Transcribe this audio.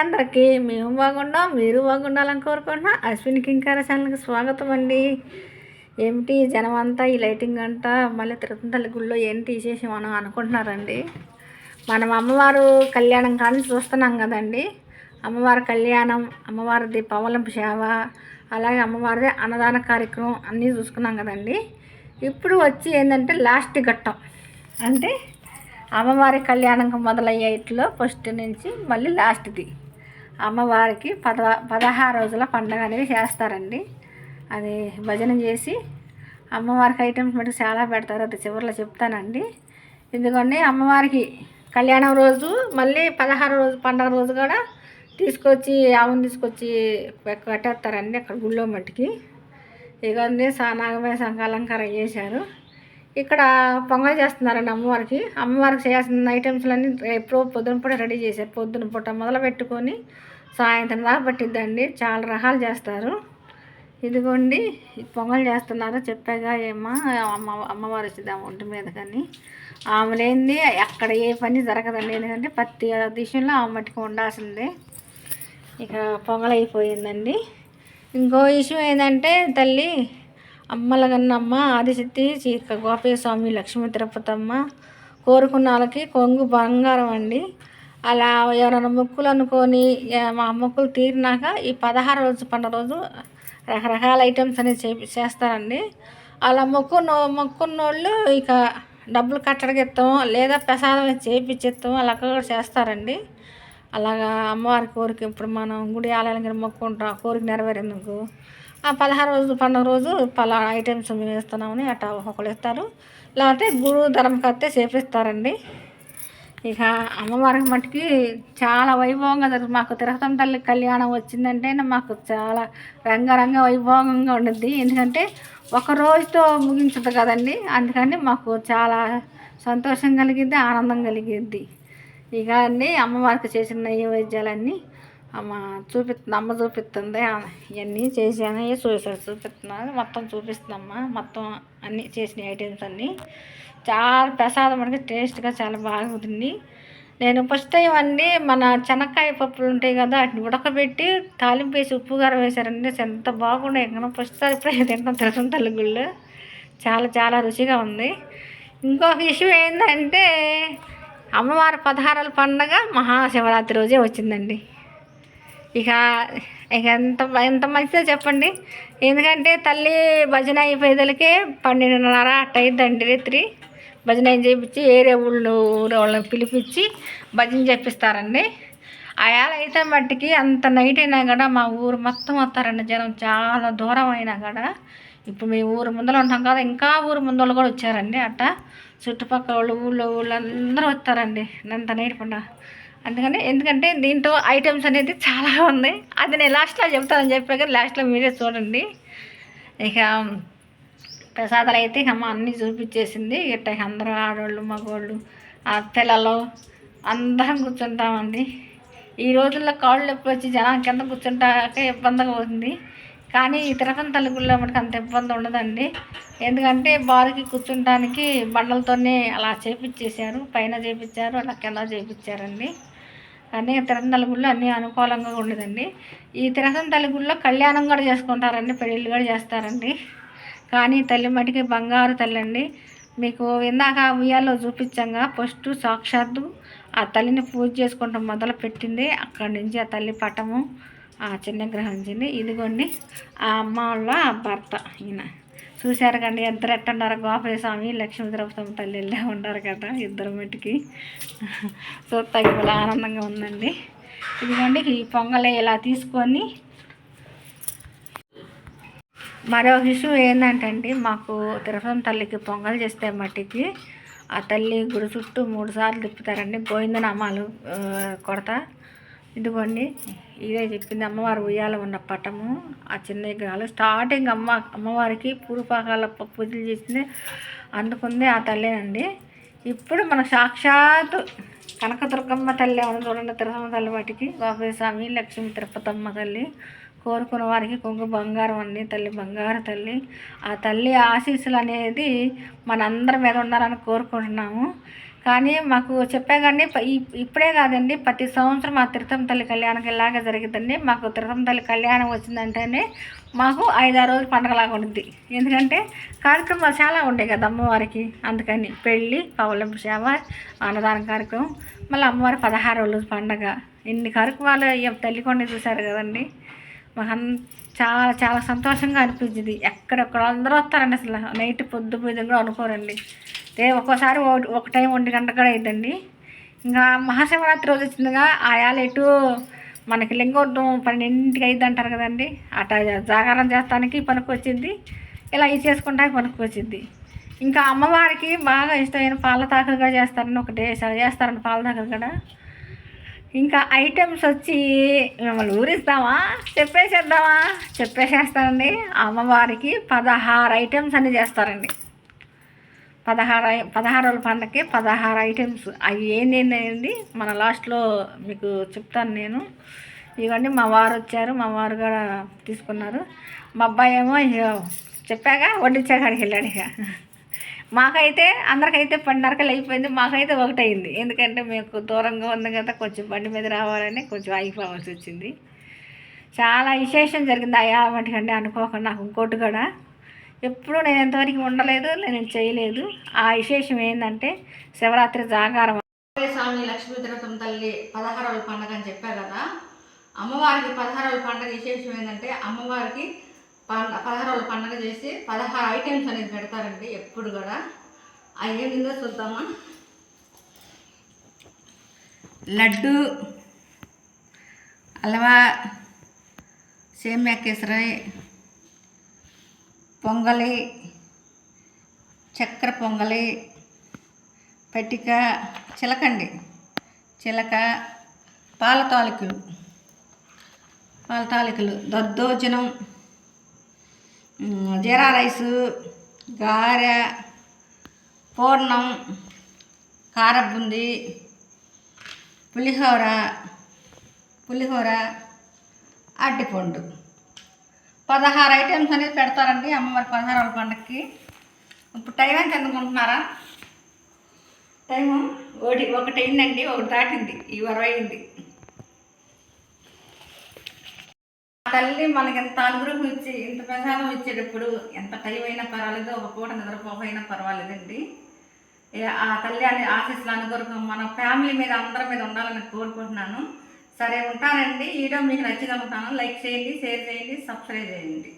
అందరికీ మేము బాగున్నాం మీరు బాగుండాలని కోరుకుంటున్నా. అశ్విని కింకార ఛానల్కి స్వాగతం అండి. ఏమిటి జనం అంతా ఈ లైటింగ్ అంతా మళ్ళీ తిరుపతి గుళ్ళో ఏంటి తీసేసి మనం అనుకుంటున్నారండి. మనం అమ్మవారు కళ్యాణం కానీ చూస్తున్నాం కదండి. అమ్మవారి కళ్యాణం అమ్మవారిది పవలంపు సేవ అలాగే అమ్మవారిది అన్నదాన కార్యక్రమం అన్నీ చూసుకున్నాం కదండి. ఇప్పుడు వచ్చి ఏంటంటే లాస్ట్ ఘట్టం. అంటే అమ్మవారి కళ్యాణం మొదలయ్యేట్లో ఫస్ట్ నుంచి మళ్ళీ లాస్ట్ది. అమ్మవారికి పద పదహారు రోజుల పండగ అనేది చేస్తారండి. అది భజన చేసి అమ్మవారికి ఐటమ్స్ మటుకు చాలా పెడతారు. అది చివరిలో చెప్తానండి. ఎందుకంటే అమ్మవారికి కళ్యాణం రోజు మళ్ళీ పదహారు రోజు పండగ రోజు కూడా తీసుకొచ్చి ఆవును తీసుకొచ్చి కట్టేస్తారండి అక్కడ గుళ్ళో మట్టికి ఇక నాగమయ సంకాలంకారం చేశారు. ఇక్కడ పొంగల్ చేస్తున్నారండి అమ్మవారికి. అమ్మవారికి చేయాల్సిన ఐటమ్స్లన్నీ ఎప్పుడో పొద్దున పూట రెడీ చేశారు. పొద్దున పూట మొదలు పెట్టుకొని సాయంత్రం దాకా పట్టిద్దండి. చాలా రకాలు చేస్తారు. ఇదిగోండి పొంగల్ చేస్తున్నారు చెప్పాగా ఏమో అమ్మ అమ్మవారు వచ్చింది ఒంటి మీద కానీ. ఆమె లేనిది అక్కడ ఏ పని జరగదండి. ఎందుకంటే ప్రతి విషయంలో ఆమె మట్టుకు ఉండాల్సిందే. ఇక పొంగల్ అయిపోయిందండి. ఇంకో విషయం ఏంటంటే తల్లి అమ్మలగన్నమ్మ ఆదిశక్తి చీక గోపయ్య లక్ష్మీ తిరుపతమ్మ కోరుకున్న వాళ్ళకి కొంగు బంగారం అండి. అలా ఎవరైనా మొక్కులు అనుకొని మా మొక్కులు తీరినాక ఈ పదహారు రోజు పండుగ రోజు రకరకాల ఐటమ్స్ అనేది చేపి చేస్తారండి. అలా మొక్కు మొక్కున్న వాళ్ళు ఇక డబ్బులు కట్టడిగిస్తాం లేదా ప్రసాదం చేపించిస్తాము అలా కూడా చేస్తారండి. అలాగా అమ్మవారి కోరిక ఇప్పుడు మనం గుడి ఆలయాలకి మొక్కుంటాం కోరిక నెరవేరేందుకు. ఆ పదహారు రోజు పండుగ రోజు పలా ఐటమ్స్ మేము వేస్తున్నామని అట్లా ఒకళ్ళు ఇస్తారు. లేకపోతే గురు ధర్మకర్తే చేపిస్తారండి. ఇక అమ్మవారికి మట్టుకి చాలా వైభవంగా జరుగుతుంది మాకు తిరగతం తల్లి కళ్యాణం వచ్చిందంటే మాకు చాలా రంగరంగ వైభవంగా ఉండుద్ది. ఎందుకంటే ఒక రోజుతో ముగించదు కదండి. అందుకని మాకు చాలా సంతోషం కలిగిద్ది ఆనందం కలిగిద్ది. ఇక అన్నీ అమ్మవారికి చేసిన నైవేద్యాలన్నీ అమ్మ చూపిస్తుంది అమ్మ చూపిస్తుంది ఇవన్నీ చేసాను చూసారు చూపిస్తున్నాను మొత్తం చూపిస్తుందమ్మా. మొత్తం అన్నీ చేసిన ఐటమ్స్ అన్నీ. చాలా ప్రసాదం అనేది టేస్ట్గా చాలా బాగుంటుంది నేను ఫస్ట్ టైం అండి మన చెనక్కాయ పప్పులు ఉంటాయి కదా వాటిని ఉడకబెట్టి తాలింపు వేసి ఉప్పు కారం వేశారండి ఎంత బాగుండే కదా ఫస్ట్ సారి ఇప్పుడు తింటాం తెలుసు తల్లి చాలా చాలా రుచిగా ఉంది. ఇంకొక ఇష్యూ ఏంటంటే అమ్మవారి పదహారాల పండగ మహాశివరాత్రి రోజే వచ్చిందండి. ఇక ఇక ఎంత ఎంత మంచిదో చెప్పండి. ఎందుకంటే తల్లి భజన అయిపోయేదలకే పన్నెండున్నర అట్ట అయిందండి రాత్రి. భజన చేయించి ఏరే ఊళ్ళు ఊరే వాళ్ళని పిలిపించి భజన చేపిస్తారండి. అయాల అయితే మట్టికి అంత నైట్ అయినా కూడా మా ఊరు మొత్తం వస్తారండి జనం. చాలా దూరం అయినా కూడా. ఇప్పుడు మేము ఊరు ముందర ఉంటాం కదా ఇంకా ఊరు ముందర కూడా వచ్చారండి అట్ట. చుట్టుపక్కల వాళ్ళు ఊళ్ళో ఊళ్ళో అందరూ వస్తారండి. అంత నైట్ పండుగ. అందుకని ఎందుకంటే దీంట్లో ఐటమ్స్ అనేది చాలా ఉంది. అది నేను లాస్ట్లో చెప్తానని చెప్పాక లాస్ట్లో మీరే చూడండి. ఇక ప్రసాదాలు అయితే ఇక అమ్మ అన్నీ చూపించేసింది. ఇట్ట అందరూ ఆడవాళ్ళు మగవాళ్ళు ఆ పిల్లలు అందరం కూర్చుంటామండి. ఈ రోజుల్లో కాళ్ళు నొప్పి వచ్చి జనం కింద కూర్చుంటాక ఇబ్బందిగా అవుతుంది కానీ ఈ తిరుపతి తలుగుల్లో మనకు అంత ఇబ్బంది ఉండదండి. ఎందుకంటే బారికి కూర్చుంటానికి బండలతోనే అలా చేపించేశారు పైన చేపించారు అలా కింద చేపించారండి. కానీ తిరగని తల్లిగుల్లో అన్నీ అనుకూలంగా ఉండదండి. ఈ తిరగని తల్లిగుల్లో కళ్యాణం కూడా చేసుకుంటారండి పెళ్ళిళ్ళు కూడా చేస్తారండి. కానీ తల్లి మటుకి బంగారు తల్లి అండి మీకు ఇందాక ఉయ్యాల్లో చూపించంగా ఫస్ట్ సాక్షాత్తు ఆ తల్లిని పూజ చేసుకుంటాం మొదలు పెట్టింది. అక్కడి నుంచి ఆ తల్లి పటము ఆ చిన్న గ్రహించింది ఇదిగోండి ఆ అమ్మ వాళ్ళ భర్త ఈయన. చూశారు కండి ఇద్దరు ఎట్టున్నారు గోపయ్య స్వామి లక్ష్మీ ద్రౌపదమ్మ తల్లి వెళ్ళే ఉంటారు కదా ఇద్దరు మట్టికి. సో తగిన ఆనందంగా ఉందండి. ఇదిగోండి ఈ పొంగలే ఇలా తీసుకొని మరో విషయం ఏంటంటే మాకు తిరుపతి తల్లికి పొంగల్ చేస్తే మట్టికి ఆ తల్లి గుడి చుట్టూ మూడు సార్లు తిప్పుతారండి. గోవిందనామాలు కొడతా. ఇదిగోండి ఇదే చెప్పింది అమ్మవారు ఉయ్యాల ఉన్న పటము ఆ చిన్న విగ్రహాలు స్టార్టింగ్ అమ్మ అమ్మవారికి పూర్వపాకాల పూజలు చేసింది అందుకుంది ఆ తల్లేనండి. ఇప్పుడు మన సాక్షాత్ కనకదుర్గమ్మ తల్లి ఏమన్నా చూడండి తిరుపతి తల్లి వాటికి గోపయ్య స్వామి లక్ష్మీ తిరుపతమ్మ తల్లి కోరుకున్న వారికి కొంగు బంగారం అండి తల్లి బంగారు తల్లి. ఆ తల్లి ఆశీస్సులు అనేది మనందరి మీద ఉండాలని కోరుకుంటున్నాము. కానీ మాకు చెప్పే కానీ ఇప్పుడే కాదండి ప్రతి సంవత్సరం ఆ తిరుతం తల్లి కళ్యాణం ఇలాగే జరిగిద్దండి. మాకు తిరుతం తల్లి కళ్యాణం వచ్చిందంటేనే మాకు ఐదారు రోజులు పండగలాగా ఉంటుంది ఎందుకంటే కార్యక్రమాలు చాలా ఉంటాయి కదా అమ్మవారికి. అందుకని పెళ్ళి పౌలపు సేవ అన్నదాన కార్యక్రమం మళ్ళీ అమ్మవారి పదహారు రోజులు పండగ. ఇన్ని కార్యక్రమాలు తల్లి తల్లికొండ చూశారు కదండి. మాకు చాలా చాలా సంతోషంగా అనిపించింది. ఎక్కడెక్కడ అందరూ వస్తారండి అసలు. నైట్ పొద్దు పొద్దు కూడా అనుకోరండి. ఒక్కోసారి ఒక- ఒక టైం ఒంటి గంట కూడా అయిందండి ఇంకా మహాశివరాత్రి రోజు వచ్చిందిగా ఆ ఎటు మనకి లింగోద్దం పన్నెండింటికి అయింది అంటారు కదండి. అట జాగారం చేస్తానికి పనికి వచ్చింది ఇలా ఇది చేసుకుంటానికి పనికి వచ్చింది ఇంకా అమ్మవారికి బాగా ఇష్టమైన పాల తాకలు కూడా చేస్తారని ఒకటే చేస్తారండి పాల తాకలు కూడా. ఇంకా ఐటమ్స్ వచ్చి మిమ్మల్ని ఊరిస్తామా? చెప్పేసేద్దామా? చెప్పేసేస్తానండి. అమ్మవారికి పదహారు ఐటమ్స్ అన్నీ చేస్తారండి. పదహారు పదహారు రోజుల పదహారు ఐటమ్స్ అవి ఏంటండి మన లాస్ట్లో మీకు చెప్తాను నేను. ఇవన్నీ మా వారు వచ్చారు మా వారు కూడా తీసుకున్నారు. మా అబ్బాయి ఏమో ఇక చెప్పాక వడ్డించా కాడికి వెళ్ళాడు ఇక. మాకైతే అందరికైతే పన్నెండున్నరకలు అయిపోయింది మాకైతే ఒకటైంది. ఎందుకంటే మీకు దూరంగా ఉంది కదా కొంచెం బండి మీద రావాలని కొంచెం ఆగిపోవాల్సి వచ్చింది. చాలా విశేషం జరిగింది. అయ్యా మటుకండి అనుకోకుండా నాకు ఇంకోటి కూడా ఎప్పుడూ నేను ఎంతవరకు ఉండలేదు నేను చేయలేదు. ఆ విశేషం ఏంటంటే శివరాత్రి జాగారం. స్వామి లక్ష్మీ తిరుతం తల్లి పదహారు పండుగ అని చెప్పారు కదా. అమ్మవారికి పదహారు పండుగ విశేషం ఏంటంటే అమ్మవారికి పండ పదహారు పండుగ చేసి పదహారు ఐటమ్స్ అనేది పెడతారండి ఎప్పుడు కూడా. అవి ఏమిందో చూద్దామా? లడ్డు హల్వా సేమ్యా కేసరి పొంగలి చక్కెర పొంగలి పట్టిక చిలకండి. చిలక పాల తాలికలు. పాల తాలికలు. దద్దోజనం జీరా రైసు గారె పూర్ణం కారబుంది పులిహోర పులిహోర అడ్డిపండు పదహారు ఐటమ్స్ అనేది పెడతారండి అమ్మవారి పదహారు రోజుల పండగకి. ఇప్పుడు టైం ఎంత అనుకుంటున్నారా? టైము ఒకటి ఒకటి అయిందండి ఒకటి దాటింది ఈ వరవ అయింది. తల్లి మనకి ఎంత అనుగ్రహం ఇచ్చి ఇంత ప్రసాదం ఇచ్చేటప్పుడు ఎంత టైం అయినా పర్వాలేదు ఒక పూట నిద్రపోకపోయినా పర్వాలేదండి. ఆ తల్లి అనే ఆశీస్సులు అనుగ్రహం మన ఫ్యామిలీ మీద అందరి మీద ఉండాలని కోరుకుంటున్నాను. సరే ఉంటానండి. వీడియో మీకు నచ్చిందనుకుంటాను లైక్ చేయండి షేర్ చేయండి సబ్స్క్రైబ్ చేయండి.